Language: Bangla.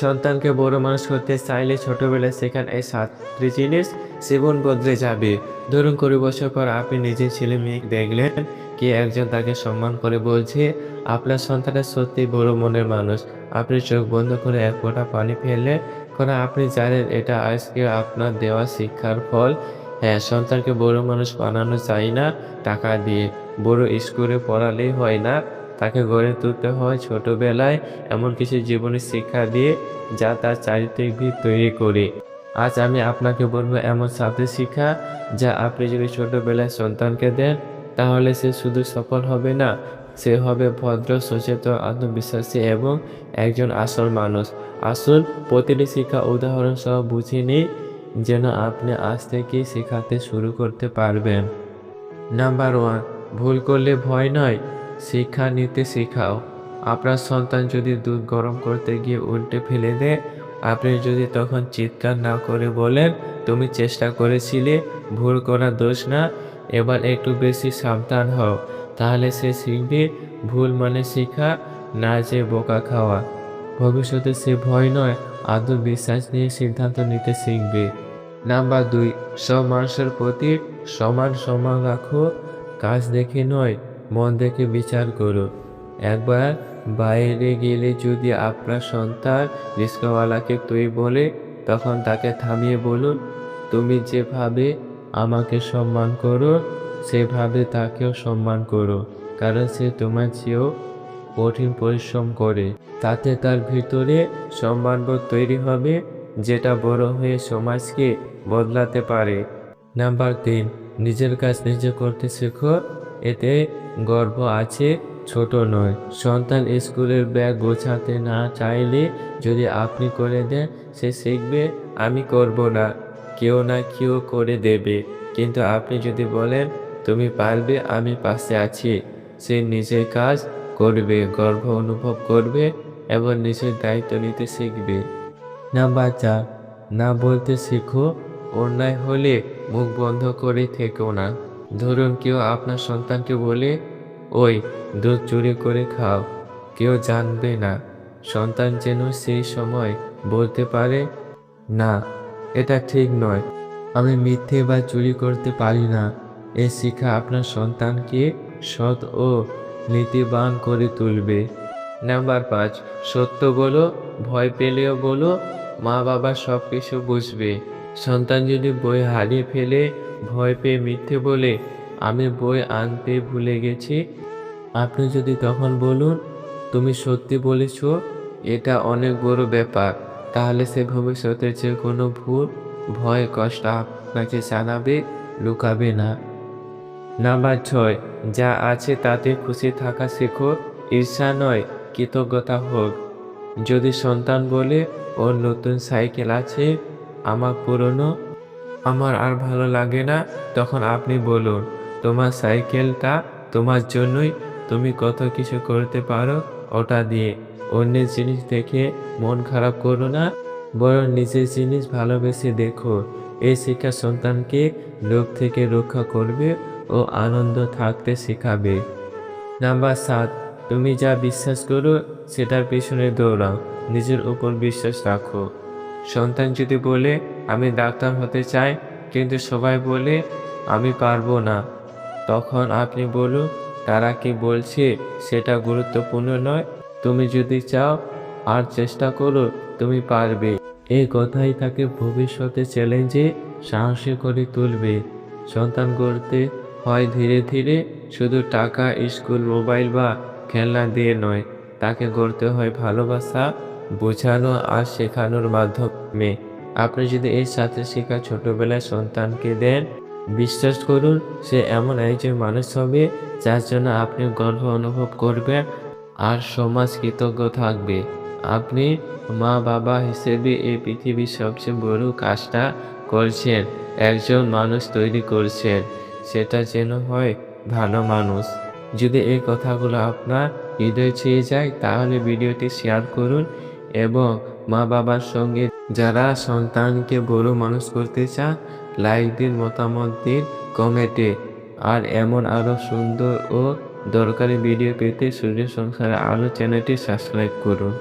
সন্তানকে বড় মানুষ করতে চাইলে ছোটবেলায় শেখান এই সাতটি জিনিস জীবন বদলে যাবে। ধরুন, কুড়ি বছর পর আপনি নিজের ছেলে মেয়ে দেখলেন, কি একজন তাকে সম্মান করে বলছে, আপনার সন্তানের সত্যি বড় মনের মানুষ। আপনি চোখ বন্ধ করে এক ফোঁটা পানি ফেললে কারণ আপনি জানেন এটা আজকে আপনার দেওয়া শিক্ষার ফল। হ্যাঁ সন্তানকে বড় মানুষ বানানো চাই না, টাকা দিয়ে। বড় স্কুলে পড়ালেই হয় না। তাকে গড়ে তুলতে হয় ছোটবেলায় এমন কিছু জীবনের শিক্ষা দিয়ে যা তার চারিত্রিক ভিত তৈরি করে। আজ আমি আপনাকে বলব এমন সাথে শিক্ষা যা আপনি যদি ছোটবেলায় সন্তানকে দেন, তাহলে সে শুধু সফল হবে না, সে হবে ভদ্র, সচেতন, আত্মবিশ্বাসী এবং একজন আসল মানুষ। আসল প্রতিটি শিক্ষা উদাহরণ সহ বুঝে নিই যেন আপনি আজ থেকেই শেখাতে শুরু করতে পারবেন। নাম্বার ওয়ান, ভুল করলে ভয় নয়। শিক্ষা নিতে শেখাও। আপনার সন্তান যদি দুধ গরম করতে গিয়ে উল্টে ফেলে দেয়, আপনি যদি তখন চিৎকার না করে বলেন, তুমি চেষ্টা করেছিলে, ভুল করা দোষ না, এবার একটু বেশি সাবধান হও। তাহলে সে শিখবে, ভুল মানে শেখা, না যে বোকা খাওয়া। ভবিষ্যতে সে ভয় নয় আত্মবিশ্বাস নিয়ে সিদ্ধান্ত নিতে শিখবে। নাম্বার দুই, সব মানুষের প্রতি সমান সমান রাখো। কাজ দেখে নয় মন থেকে বিচার করো একবার বাইরে গেলে যদি আপনার সন্তান রিস্কাওয়ালাকে তুই বলে, তখন তাকে থামিয়ে বলুন, তুমি যেভাবে আমাকে সম্মান করো, সেভাবে তাকেও সম্মান করো, কারণ সে তোমার চেয়েও কঠিন পরিশ্রম করে। তাতে তার ভিতরে সম্মানবোধ তৈরি হবে, যেটা বড় হয়ে সমাজকে বদলাতে পারে। নাম্বার তিন, নিজের কাজ নিজে করতে শেখো। এতে গর্ব আছে, ছোট নয়। সন্তান স্কুলের ব্যাগ গোছাতে না চাইলে যদি আপনি করে দেন, সে শিখবে, আমি করব না। কেউ না কেউ করে দেবে। কিন্তু আপনি যদি বলেন, তুমি পারবে, আমি পাশে আছি। সে নিজের কাজ করবে, গর্ব অনুভব করবে এবং নিজের দায়িত্ব নিতে শিখবে। নাম্বার চার, না বলতে শিখো। অন্যায় হলে মুখ বন্ধ করে থেকো না। ধরুন কেউ আপনার সন্তানকে বলে, ওই, দুধ চুরি করে খাও। কেউ জানবে না। সন্তান যেন সেই সময় বলতে পারে, না, এটা ঠিক নয়। আমি মিথ্যে বা চুরি করতে পারি না। এই শিক্ষা আপনার সন্তানকে সৎ ও নীতিবান করে তুলবে। নাম্বার পাঁচ, সত্য বলো, ভয় পেলেও বলো মা বাবা সব কিছু বুঝবে। সন্তান যদি বই হারিয়ে ফেলে ভয় পেয়ে মিথ্যে বলে আমি বই আনতে ভুলে গেছি। আপনি যদি তখন বলুন, তুমি সত্যি বলেছ, এটা অনেক বড় ব্যাপার, তাহলে সে ভবিষ্যতে যে কোনো ভুল, ভয়, কষ্ট আপনাকে জানাবে, লুকাবে না। নাম্বার ছয়, যা আছে তাতে খুশি থাকা শেখো, ঈর্ষা নয়, কৃতজ্ঞতা হোক। যদি সন্তান বলে, ওর নতুন সাইকেল আছে, আমার পুরনো আমার আর ভালো লাগে না, তখন আপনি বলুন, তোমার সাইকেলটা তোমার জন্যই, তুমি কত কিছু করতে পারো ওটা দিয়ে। অন্যের জিনিস দেখে মন খারাপ করো না, বরং নিজের জিনিস ভালোবেসে দেখো। এই শিক্ষা সন্তানকে লোক থেকে রক্ষা করবে ও আনন্দ থাকতে শেখাবে। নাম্বার সাত, তুমি যা বিশ্বাস করো, সেটার পেছনে দৌড়াও। নিজের উপর বিশ্বাস রাখো। সন্তান যদি বলে, আমি ডাক্তার হতে চাই, কিন্তু সবাই বলে, আমি পারব না, তখন আপনি বলুন, তারা কি বলছে সেটা গুরুত্বপূর্ণ নয়। তুমি যদি চাও, আর চেষ্টা করো, তুমি পারবে। এই কথাই তাকে ভবিষ্যতে চ্যালেঞ্জে সাহসী করে তুলবে। সন্তান গড়তে হয় ধীরে ধীরে শুধু টাকা, স্কুল, মোবাইল বা খেলনা দিয়ে নয়, তাকে গড়তে হয় ভালোবাসা, বোঝানো আর শেখানোর মাধ্যমে। আপনি যদি এই সাথে শেখা ছোটবেলায় সন্তানকে দেন, বিশ্বাস করুন, সে এমন একজন মানুষ হবে, যার জন্য আপনি গর্ব অনুভব করবেন আর সমাজ কৃতজ্ঞ থাকবে। আপনি মা বাবা হিসেবে এই পৃথিবীর সবচেয়ে বড় কাজটা করছেন, একজন মানুষ তৈরি করছেন, সেটা যেন হয় ভালো মানুষ। যদি এই কথাগুলো আপনার হৃদয় ছুঁয়ে যায়, তাহলে ভিডিওটি শেয়ার করুন এবং মা বাবার সঙ্গে যারা সন্তানকে বড় মানুষ করতে চান লাইক দিন মতামত দিন কমেন্টে। আর এমন আরও সুন্দর ও দরকারি ভিডিও পেতে সূর্য সংসারে আলো চ্যানেলটি সাবস্ক্রাইব করুন।